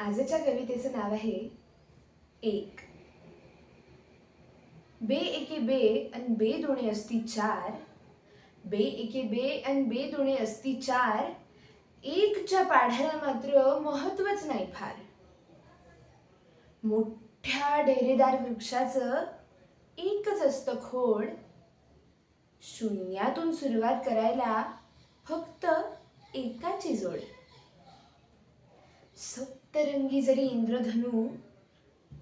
आजच्या कवितेचं नाव आहे एक. बे एके बे अन बे दोणे असती चार. बे एके बे अन बे दोणे असती चार. एकच्या पाढ्याला मात्र महत्वच नाही फार. मोठ्या डेरेदार वृक्षाचं एकच असतं खोड. शून्यातून सुरुवात करायला फक्त एकाची जोड. सप्तरंगी जरी इंद्रधनू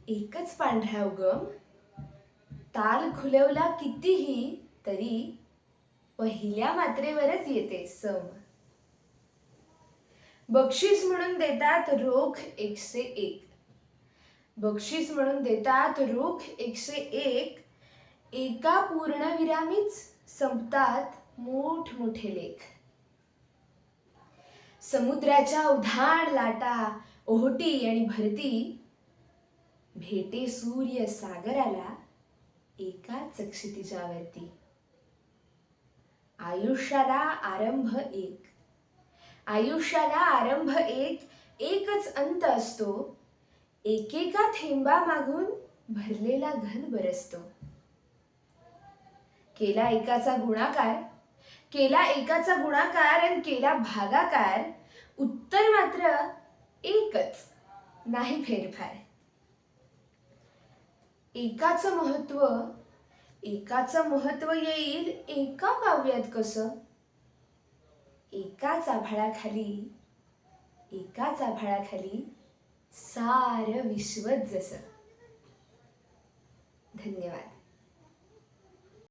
एकच पांढऱ्या उगम ताल खुलवला कितीही तरी पहिल्या मात्रेवरच येते सम. बक्षीस म्हणून देतात रोख एकशे एक. बक्षीस म्हणून देतात रोख एकशे एक. एका पूर्णविरामीच संपतात मोठमोठे लेख. समुद्राच्या उधाण लाटा ओहटी आणि भरती. भेटे सूर्य सागराला एकाच क्षितिजावरती आयुष्याला आरंभ एक. आयुष्याला आरंभ एक एकच अंत असतो. एकेका थेंबा मागून भरलेला घन बरसतो. केला एकाचा गुणाकार केला एकाचा गुणाकार आणि केला भागाकार उत्तर मात्र एकच नाही फेरफार. एकाचं महत्त्व एकाचं महत्त्व येईल एका काव्यात कसं? एकाच आभाळाखाली एकाच आभाळाखाली सारं विश्वच जसं. धन्यवाद.